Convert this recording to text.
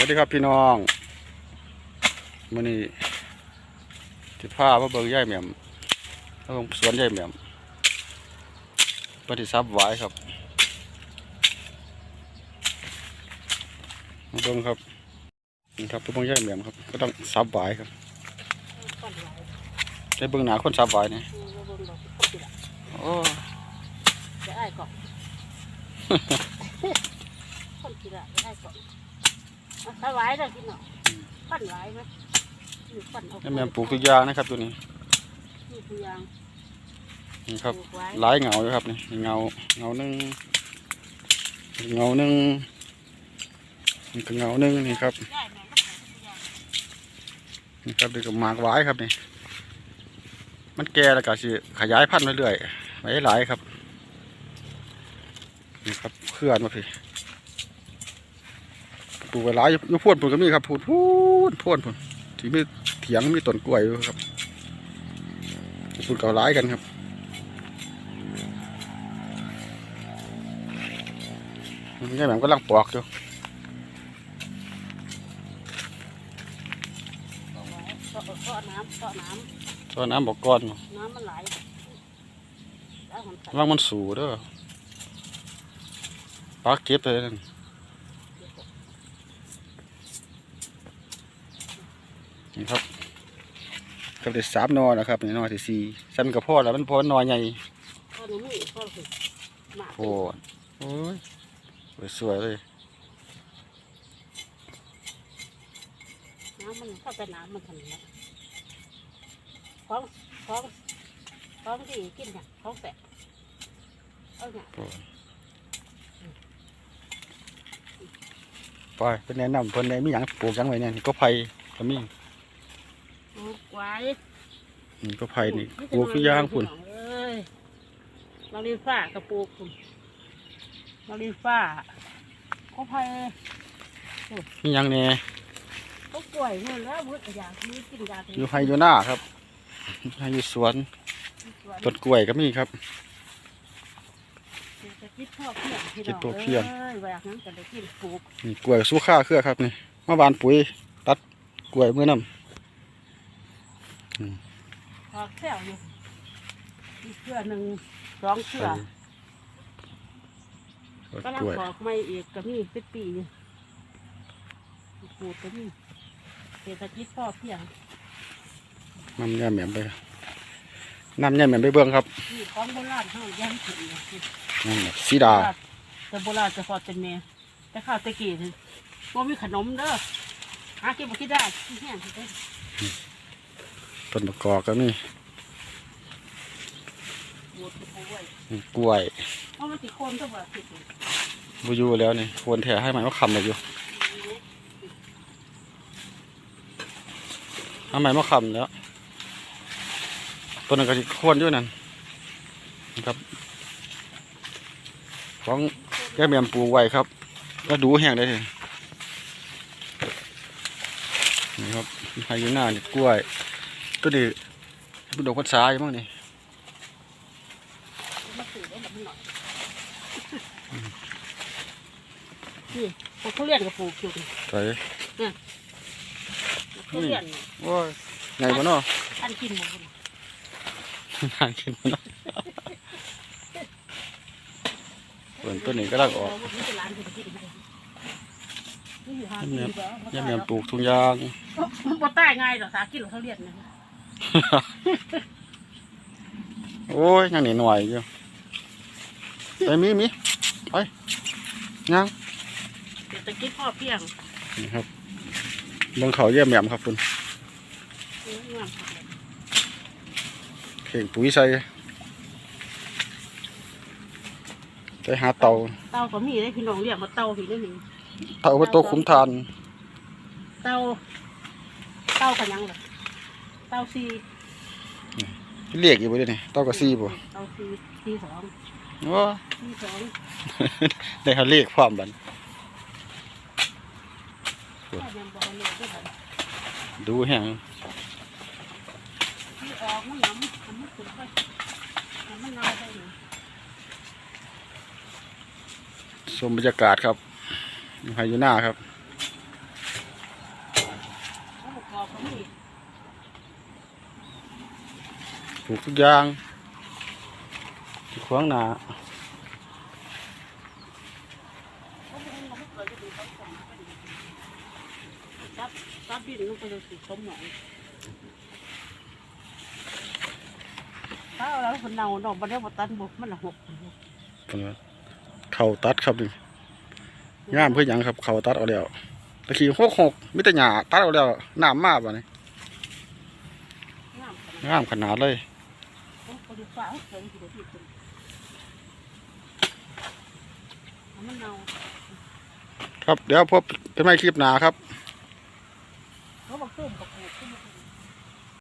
วัสดีครับพี่น้องมื่อนี้จะพาพระเบิงย่ายแหม่มพระเบิงสวนย่ายแหม่มปฏิซับไว้ครับมาเบิงครับนี่ครับพระเบิงย่ายแหม่มครับ ก็ต้องซับไว้ครับก่อนไหลได้เบิงหนาคนซับไว้เนี่ยคือว่าบนบอคนติดอะโอ้จะได้ก่อนคนติดอะจะได้ก่อน เอาถ้าไหวได้กินหน่อยปั้นไหวไหมนี่ปั้นเอาย่ายแหม่มปลูกทุกอย่างนะครับตัวนี้นี่คือยางนี่ครับปลูกไว้หลายเงาอยู่ครับนี่เงาเงาหนึ่งเงาหนึ่งนี่ก็เงาหนึ่งนี่ครับได้แม่ก็ปลูกทุกอย่างนี่ครับนี่ก็หมากไว้ครับนี่มันแก่แล้วก็สิขยายพันธุ์ไปเรื่อยไว้หลายครับนี่ครับเคลื่อนมาพี่ ปลูกไว้หลายอยู่อยู่โพ่นปลูกก็มีครับพูดพูดโพ่นพูนที่มีเถียงมีต้นกล้วยอยู่ครับปลูกเก่าหลายกันครับมันง่ายแบบกำลังปอกอยู่ปลูกไว้เกาะเกาะน้ำเกาะน้ตอนน้ำบอกก้อนำน้ำมันไหลแล้วมันใส่ว่างมันสูเด้อปลาเก็บเลยนั่น นี่ครับกับเด็ดสามนอนะครับนี่นอที่สี่ซ้ำกับพ่อแล้วมันพอมันนอใหญ่พ่อหนูมือพ่อคือหมากโอ้ยโอ้ยสวยๆเลยน้ำมันเข้าไปน้ำมันทำนะของของของที่กินเนี่ยของแสบเอาเนี่ยโอ้ยไปเป็นแนะนำเพิ่นได้มีหยังปลูกหยังไว้เนี่ยนี่ก็ไผ่ก็มีป ลูกไว้นี่ก็ไผ่นี่ปลูกทุกอย่างพุ่นเอ้ยมารีฟ้ากระปลูกคุณมารีฟ้าก็ไผ่มีหยังแหน่ก็กล้วยเมื่อแล้วมืดอยากมือกินยาอยู่ไผ่อยู่หน้าครับไผ่อยู่สวนต้นกล้วยก็มีครับ จะคิดพ่อเพียงพี่คิน้ดองพ่อเพียงอ้ยแหวกนั้นจะได้กินปลูก นี่กล้วยสู้ค่าเครือครับนี่มาบานปุ๋ยตัดกล้วยมือน้ พอแค่อยู่อีกเครือหนึ่งสองำเครือตัดก็ลังกล้วยบอกไม่อีกก็มีเป็นปีอยู่ปลูกก็มีเศรษฐกิจพ่อเพียงน้ำแย่แหม่มไปน้ำแย่แหม่มไปเบื้องครับนี่ของโบราณเฮายังถึงอยู่นั่นน่ะสีดาแต่โบราณจะพอเป็นเมแต่ข้าวตะกี้นี่ว่ามีขนมเด้อหากินบ่คิดได้ที่แห้งที่ได้ ต้นมะกอกก็มีปวดเอาไว้นี่กล้วยเพราะมันสิโคนก็บ่ติดอยู่บูยูแล้วนี่ควรแถให้มันว่าคำเลยอยู่ทำไมว่าคำแล้วต้นนั้นก็สิควรอยู่นั่นนะครับ ของแย่แม่มปูไว้ครับก็ดูแห้งได้เลยนี่ครับพายุหน้านี่กล้วย ตัวนี้เป็นดอกพัดสาอยู่มั้งนี่มาสื่อได้แบบมันหน่อยนี่พวกเขาเรียนกับปลูกอยู่นี่ใส่เขาเรียนโอ้ยไงบ่เนาะอันกินหมดเลยทางขึ้นบ่เนาะส่วนตัวนี้ก็ลังออกนี่เป็นร้านเศรษฐกิจอีกเลยนี่อยู่ห้างยำแหนมกินแล้วย่าแหม่มปลูกทุงยางมันบ่ตายง่ายหรอกสากินหรอกเขาเรียนนะ โอ้ยยังนี่หน่อยอยู่ไปมีมีไปยังเศรษฐกิจพ่อเพียงนี่ครับเบิ่งเขาเยี่ยมแหม่มครับคุณนี่งามครับเข่งปุ๋ยใส่ไปหาเตาเต่าก็มีได้พี่น้องเรียกมาเต่าพี่ได้หนึ่งเตาไว้โตะคุ้มทาน เต่าเต่ากันยังเหรอ เต่าซีเรียกอยู่บ่เด้นี่เตากะซี่บ่เต่าซีซีสองโอ้ซีสองได้เขาเรียกความบันถ้ายังบอกเลยก็แบบดูแห้งที่ออกมันหนำมันไม่ถึงไปมันนาวไปหน่อยชมบรรยากาศครับอยู่ไฮยูน่าครับ เขามี ถูกทุกอย่างที่ขวางหน้าเขาไม่ให้มันเกิดจะเป็นเขาส่งไปดิซับซับดินลงไปเลยสิสมหนองถ้าเอาแล้วคนเน่าเนาะบันเดียวบัตันบุกมันละหกเพิ่นว่าเขาตัดครับนี่งามเพื่อหยังครับ เขาตัดเอาแล้วตะกี้หกหกมิตรหญ้าตัดเอาแล้วน้ำมาบ่นี่งามขนาดงามขนาดเลยนั้นคน ดูฟ้าเกินที่เดียวที่สุดมันเน่า ครับ เดี๋ยวพบกันใหม่คลิปหน้าครับ